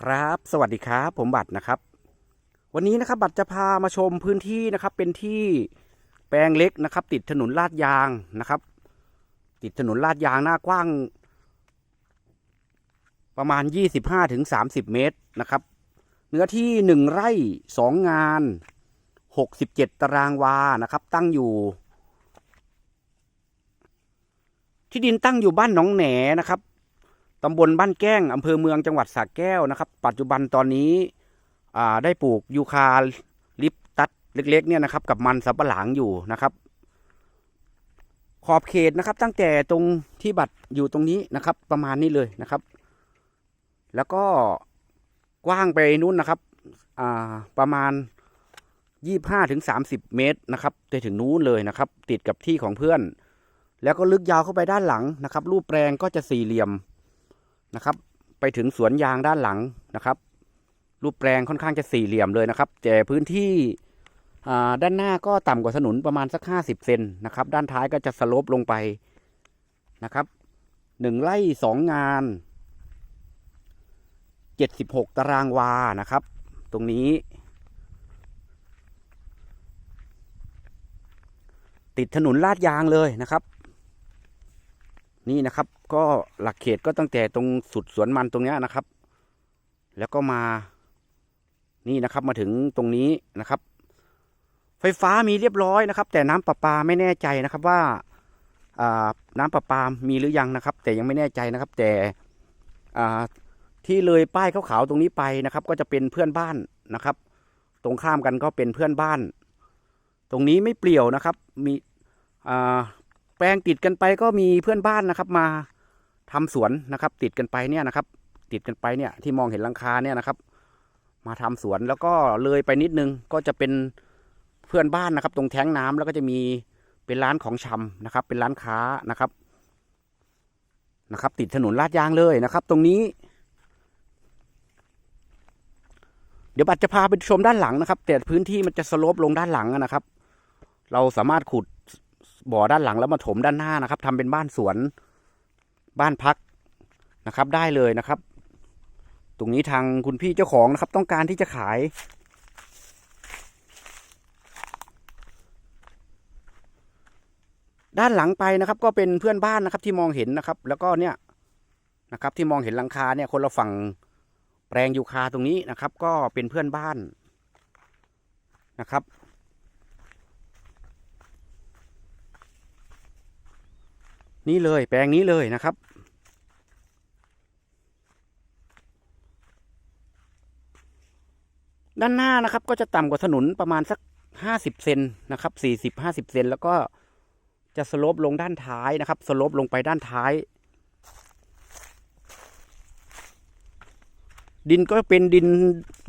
ครับ สวัสดีครับ ผมบัตรนะครับ วันนี้นะครับบัตรจะพามาชมพื้นที่นะครับ เป็นที่แปลงเล็กนะครับ ติดถนนลาดยางนะครับ ติดถนนลาดยางหน้ากว้าง ประมาณ 25ถึง30เมตรนะครับ เนื้อที่หนึ่งไร่สองงาน 67 ตารางวานะครับ ตั้งอยู่ ที่ดินตั้งอยู่บ้านหนองแหนนะครับ ตำบลบ้านแก้งอำเภอเมืองจังหวัดสระแก้วนะครับ ปัจจุบันตอนนี้ได้ปลูกยูคาลิปตัสเล็กๆเนี่ยนะครับ กับมันสับปะหลังอยู่นะครับ ขอบเขตนะครับ ตั้งแต่ตรงที่บัตรอยู่ตรงนี้นะครับ ประมาณนี้เลยนะครับ แล้วก็กว้างไปนู้นนะครับประมาณยี่ห้าถึงสามสิบเมตรนะครับไปถึงนู้นเลยนะครับ ติดกับที่ของเพื่อน แล้วก็ลึกยาวเข้าไปด้านหลังนะครับ รูปแปลงก็จะสี่เหลี่ยม นะครับ ไปถึงสวนยางด้านหลังนะครับ รูปแปลงค่อนข้างจะสี่เหลี่ยมเลยนะครับแต่พื้นที่ด้านหน้าก็ต่ำกว่าถนนประมาณสักห้าสิบเซนนะครับ ด้านท้ายก็จะสโลปลงไปนะครับหนึ่งไร่สองงานเจ็ดสิบหกตารางวานะครับ ตรงนี้ ติดถนนลาดยางเลยนะครับ นี่นะครับ ก็หลักเขตก็ตั้งแต่ตรงสุดสวนมันตรงนี้นะครับ แล้วก็มานี่นะครับมาถึงตรงนี้นะครับ ไฟฟ้ามีเรียบร้อยนะครับ แต่น้ำประปาไม่แน่ใจนะครับว่าน้ำประปามีหรือยังนะครับ แต่ยังไม่แน่ใจนะครับ แต่ที่เลยป้ายขาวๆตรงนี้ไปนะครับ ก็จะเป็นเพื่อนบ้านนะครับ ตรงข้ามกันก็เป็นเพื่อนบ้าน ตรงนี้ไม่เปลี่ยวนะครับ มีอ่า ลงติดกันไปก็มีเพื่อนบ้านนะครับ มาทำสวนนะครับ ติดกันไปเนี่ยนะครับ ติดกันไปเนี่ยที่มองเห็นลังคาเนี่ยนะครับ มาทำสวนแล้วก็เลยไปนิดนึงก็จะเป็นเพื่อนบ้านนะครับ ตรงแท้งน้ำแล้วก็จะมีเป็นร้านของชำนะครับ เป็นร้านค้านะครับนะครับ ติดถนนลาดยางเลยนะครับ ตรงนี้ เดี๋ยวบัตรจะพาไปชมด้านหลังนะครับ แต่พื้นที่มันจะสโลปลงด้านหลังนะครับ เราสามารถขุด บ่อด้านหลังแล้วมาถมด้านหน้านะครับทำเป็นบ้านสวนบ้านพักนะครับ ได้เลยนะครับ ตรงนี้ทางคุณพี่เจ้าของนะครับ ต้องการที่จะขาย ด้านหลังไปนะครับ ก็เป็นเพื่อนบ้านนะครับที่มองเห็นนะครับ แล้วก็เนี่ยนะครับ ที่มองเห็นหลังคาเนี่ย คนละฝั่งแปลงยูคาตรงนี้นะครับ ก็เป็นเพื่อนบ้านนะครับ นี่เลยแปลงนี้เลยนะครับ ด้านหน้านะครับก็จะต่ำกว่าถนนประมาณสักห้าสิบเซนนะครับสี่สิบห้าสิบเซนแล้วก็จะสโลปลงด้านท้ายนะครับ สโลปลงไปด้านท้าย ดินก็เป็นดิน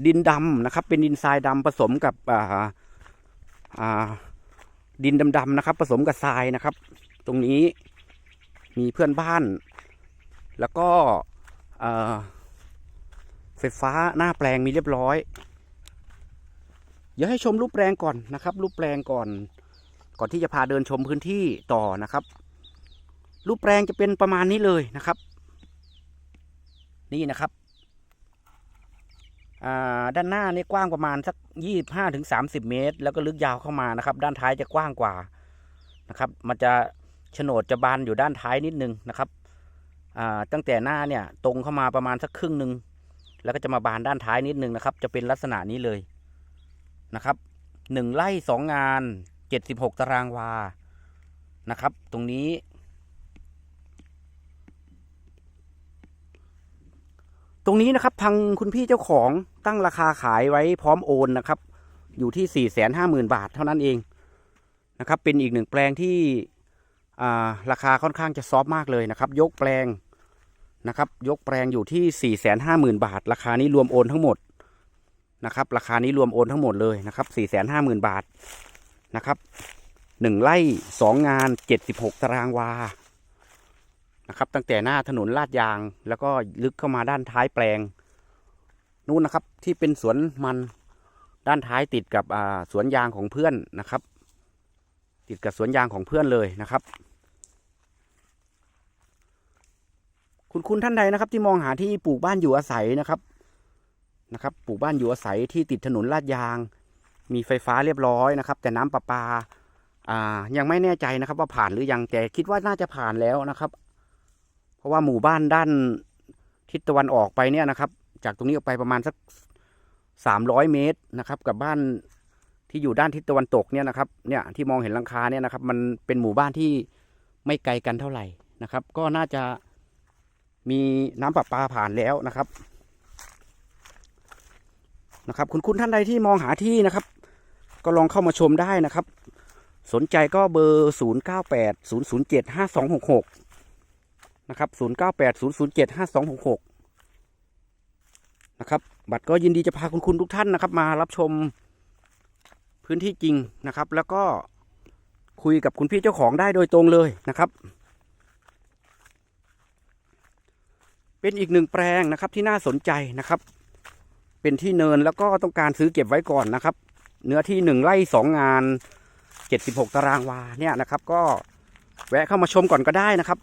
ดินดำนะครับ เป็นดินทรายดำผสมกับอ่าอ่าดินดำๆนะครับ ผสมกับทรายนะครับ ตรงนี้ มีเพื่อนบ้าน แล้วก็ไฟฟ้าหน้าแปลงมีเรียบร้อย เดี๋ยวให้ชมรูปแปลงก่อนนะครับ รูปแปลงก่อน ก่อนที่จะพาเดินชมพื้นที่ต่อนะครับ รูปแปลงจะเป็นประมาณนี้เลยนะครับ นี่นะครับด้านหน้านี่กว้างประมาณสักยี่ห้าถึงสามสิบเมตร แล้วก็ลึกยาวเข้ามานะครับ ด้านท้ายจะกว้างกว่านะครับ มันจะ โฉนดจะบานอยู่ด้านท้ายนิดนึงนะครับตั้งแต่หน้าเนี่ยตรงเข้ามาประมาณสักครึ่งหนึ่งแล้วก็จะมาบานด้านท้ายนิดนึงนะครับ จะเป็นลักษณะนี้เลยนะครับหนึ่งไร่สองงานเจ็ดสิบหกตารางวานะครับ ตรงนี้ ตรงนี้นะครับทางคุณพี่เจ้าของตั้งราคาขายไว้พร้อมโอนนะครับ อยู่ที่สี่แสนห้าหมื่นบาทเท่านั้นเองนะครับ เป็นอีกหนึ่งแปลงที่ ราคาค่อนข้างจะซอฟมากเลยนะครับ ยกแปลงนะครับ ยกแปลงอยู่ที่สี่แสนห้าหมื่นบาท ราคานี้รวมโอนทั้งหมดนะครับ ราคานี้รวมโอนทั้งหมดเลยนะครับสี่แสนห้าหมื่นบาทนะครับหนึ่งไร่สองงานเจ็ดสิบหกตารางวา นะครับ ตั้งแต่หน้าถนนลาดยาง แล้วก็ลึกเข้ามาด้านท้ายแปลง นู่นนะครับที่เป็นสวนมันด้านท้ายติดกับสวนยางของเพื่อนนะครับ ติดกับสวนยางของเพื่อนเลยนะครับ คุณคุณท่านใดนะครับ ที่มองหาที่ปลูกบ้านอยู่อาศัยนะครับนะครับ ปลูกบ้านอยู่อาศัยที่ติดถนนลาดยาง มีไฟฟ้าเรียบร้อยนะครับ แต่น้ำประปาอ่ายังไม่แน่ใจนะครับ ว่าผ่านหรือยังแต่คิดว่าน่าจะผ่านแล้วนะครับ เพราะว่าหมู่บ้านด้านทิศตะวันออกไปเนี่ยนะครับ จากตรงนี้ออกไปประมาณสักสามร้อยเมตรนะครับ กับบ้าน ที่อยู่ด้านทิศตะวันตกเนี่ยนะครับเนี่ยที่มองเห็นหลังคาเนี่ยนะครับ มันเป็นหมู่บ้านที่ไม่ไกลกันเท่าไหร่นะครับ ก็น่าจะมีน้ำประปาผ่านแล้วนะครับนะครับคุณคุณท่านใดที่มองหาที่นะครับ ก็ลองเข้ามาชมได้นะครับ สนใจก็เบอร์ 0 9 8 0 0 7 5 2 6 6 นะครับ 0 9 8 0 0 7 5 2 6 6 นะครับ บัตรก็ยินดีจะพาคุณคุณทุกท่านนะครับ มารับชม พื้นที่จริงนะครับ แล้วก็คุยกับคุณพี่เจ้าของได้โดยตรงเลยนะครับ เป็นอีกหนึ่งแปลงนะครับที่น่าสนใจนะครับ เป็นที่เนินแล้วก็ต้องการซื้อเก็บไว้ก่อนนะครับ เนื้อที่หนึ่งไร่สองงานเจ็ดสิบหกตารางวาเนี่ยนะครับ ก็แวะเข้ามาชมก่อนก็ได้นะครับ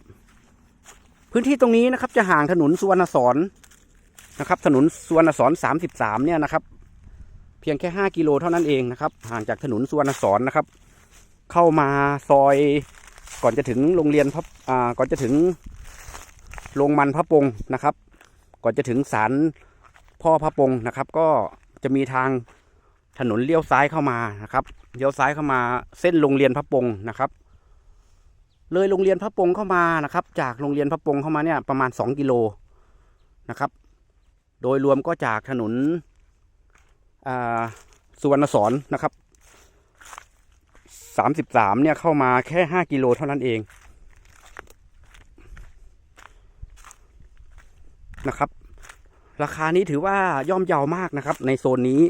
พื้นที่ตรงนี้นะครับจะห่างถนนสุวรรณสอนนะครับ ถนนสุวรรณสอนสามสิบสามเนี่ยนะครับ เพียงแค่ห้ากิโลเท่านั้นเองนะครับ ห่างจากถนนสุวรรณสอนนะครับ เข้ามาซอยก่อนจะถึงโรงเรียนพระอ่าก่อนจะถึงโรงมันพระปงนะครับ ก่อนจะถึงศาลพ่อพระปงนะครับ ก็จะมีทางถนนเลี้ยวซ้ายเข้ามานะครับเลี้ยวซ้ายเข้ามาเส้นโรงเรียนพระปงนะครับ เลยโรงเรียนพระปงเข้ามานะครับ จากโรงเรียนพระปงเข้ามาเนี่ยประมาณ 2 กิโลนะครับ โดยรวมก็จากถนน สุวรรณสอนนะครับ33เนี่ยเข้ามาแค่5กิโลเท่านั้นเองนะครับ ราคานี้ถือว่าย่อมเยาวมากนะครับ ในโซนนี้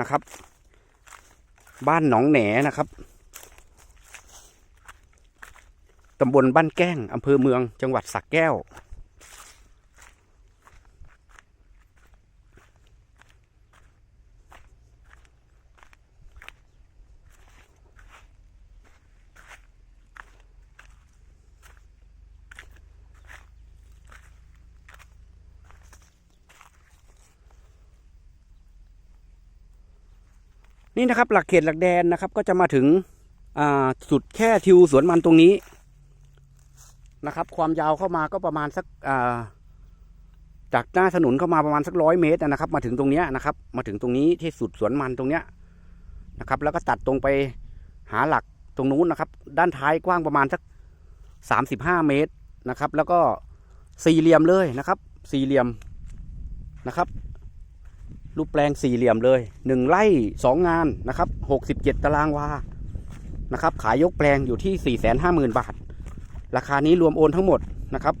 นะครับ บ้านหนองแหนนะครับตำบลบ้านแก้งอำเภอเมืองจังหวัดสักแก้ว นี่นะครับหลักเขตหลักแดนนะครับ ก็จะมาถึงสุดแค่ทิวสวนมันตรงนี้นะครับ ความยาวเข้ามาก็ประมาณสักจากหน้าถนนเข้ามาประมาณสักร้อยเมตรนะครับ มาถึงตรงเนี้ยนะครับ มาถึงตรงนี้ที่สุดสวนมันตรงเนี้ยนะครับ แล้วก็ตัดตรงไปหาหลักตรงนู้นนะครับ ด้านท้ายกว้างประมาณสักสามสิบห้าเมตรนะครับ แล้วก็สี่เหลี่ยมเลยนะครับ สี่เหลี่ยมนะครับ รูปแปลงสี่เหลี่ยมเลยหนึ่งไร่สองงานนะครับหกสิบเจ็ดตารางวานะครับ ขายยกแปลงอยู่ที่สี่แสนห้าหมื่นบาท ราคานี้รวมโอนทั้งหมดนะครับ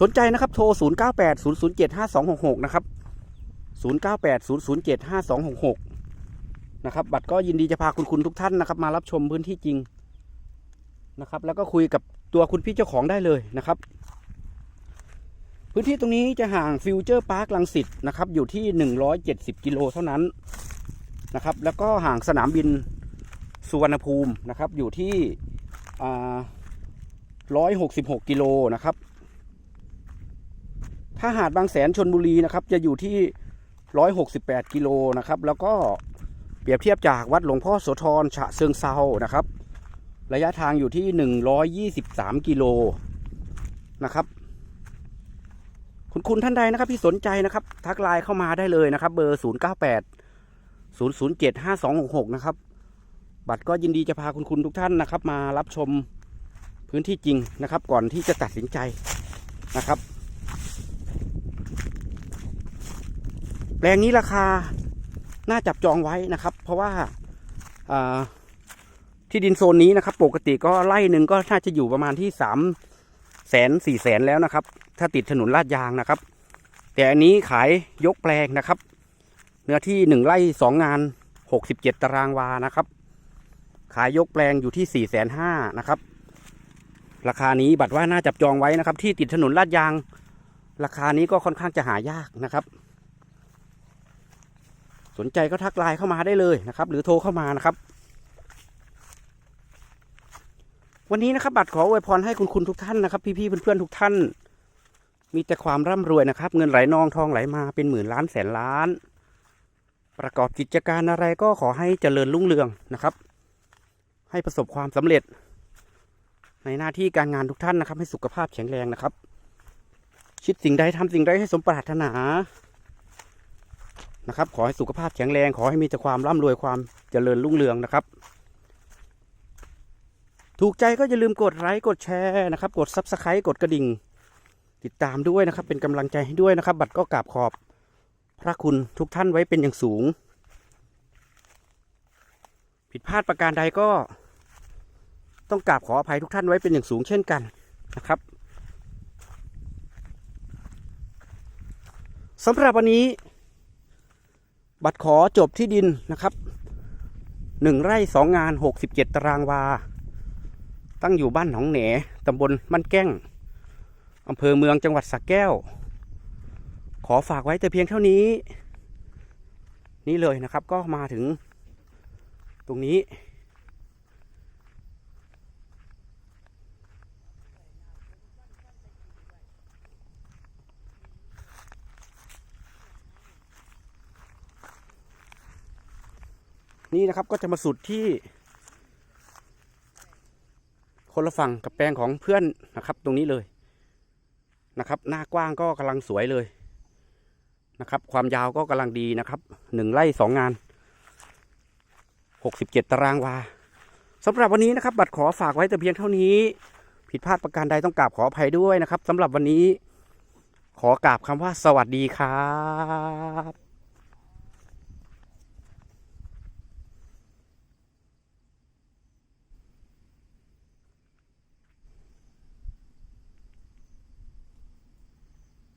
สนใจนะครับโทร 0 9 8 0 0 7 5 2 6 6 นะครับ 0 9 8 0 0 7 5 2 6 6 นะครับ บัตรก็ยินดีจะพาคุณคุณทุกท่านนะครับ มารับชมพื้นที่จริงนะครับ แล้วก็คุยกับตัวคุณพี่เจ้าของได้เลยนะครับ พื้นที่ตรงนี้จะห่างฟิวเจอร์พาร์คลังสิตนะครับ อยู่ที่ 170 กิโลเท่านั้นนะครับ แล้วก็ห่างสนามบินสุวรรณภูมินะครับ อยู่ที่166 กิโลนะครับ ถ้าหาดบางแสนชนบุรีนะครับ จะอยู่ที่ 168 กิโลนะครับ แล้วก็เปรียบเทียบจากวัดหลวงพ่อโสธรฉะเชิงเซานะครับ ระยะทางอยู่ที่ 123 กิโลนะครับ คุณคุณท่านใดนะครับที่สนใจนะครับ ทักไลน์เข้ามาได้เลยนะครับ เบอร์ 0 9 8 0 0 7 5 2 6 6 นะครับ บัตรก็ยินดีจะพาคุณคุณทุกท่านนะครับ มารับชมพื้นที่จริงนะครับ ก่อนที่จะตัดสินใจนะครับ แปลงนี้ราคาน่าจับจองไว้นะครับ เพราะว่าอ่าที่ดินโซนนี้นะครับ ปกติก็ไร่หนึ่งก็น่าจะอยู่ประมาณที่สามแสนสี่แสนแล้วนะครับ ถ้าติดถนนลาดยางนะครับ แต่อันนี้ขายยกแปลงนะครับ เนื้อที่หนึ่งไร่สองงานหกสิบเจ็ดตารางวานะครับ ขายยกแปลงอยู่ที่สี่แสนห้านะครับ ราคานี้บัตรว่าน่าจับจองไว้นะครับ ที่ติดถนนลาดยาง ราคานี้ก็ค่อนข้างจะหายากนะครับ สนใจก็ทักไลน์เข้ามาได้เลยนะครับ หรือโทรเข้ามานะครับวันนี้นะครับบัตรขออวยพรให้คุณคุณทุกท่านนะครับ พี่ๆเพื่อนๆทุกท่าน มีแต่ความร่ำรวยนะครับ เงินไหลนองทองไหลมาเป็นหมื่นล้านแสนล้าน ประกอบกิจการอะไรก็ขอให้เจริญรุ่งเรืองนะครับ ให้ประสบความสำเร็จ ในหน้าที่การงานทุกท่านนะครับ ให้สุขภาพแข็งแรงนะครับ คิดสิ่งใดทำสิ่งใดให้สมปรารถนานะครับ ขอให้สุขภาพแข็งแรง ขอให้มีแต่ความร่ำรวยความเจริญรุ่งเรืองนะครับ ถูกใจก็อย่าลืมกดไลค์กดแชร์นะครับ กดซับสไครต์กดกระดิ่ง ติดตามด้วยนะครับ เป็นกำลังใจให้ด้วยนะครับ บัตรก็กราบขอบพระคุณทุกท่านไว้เป็นอย่างสูง ผิดพลาดประการใดก็ ต้องกราบขออภัยทุกท่านไว้เป็นอย่างสูงเช่นกันนะครับสำหรับวันนี้ บัตรขอจบที่ดินนะครับหนึ่งไร่สองงานหกสิบเจ็ดตารางวา ตั้งอยู่บ้านหนองแหนตำบลบ้านแก้ง อำเภอเมืองจังหวัดสระแก้ว ขอฝากไว้แต่เพียงเท่านี้ นี่เลยนะครับก็มาถึงตรงนี้ นี่นะครับก็จะมาสุดที่คนละฝั่งกับแปลงของเพื่อนนะครับตรงนี้เลย นะครับ หน้ากว้างก็กำลังสวยเลยนะครับ ความยาวก็กำลังดีนะครับหนึ่งไร่สองงานหกสิบเจ็ดตารางวาสำหรับวันนี้นะครับ บัตรขอฝากไว้แต่เพียงเท่านี้ ผิดพลาดประการใดต้องกราบขออภัยด้วยนะครับสำหรับวันนี้ขอกราบคำว่าสวัสดีครับ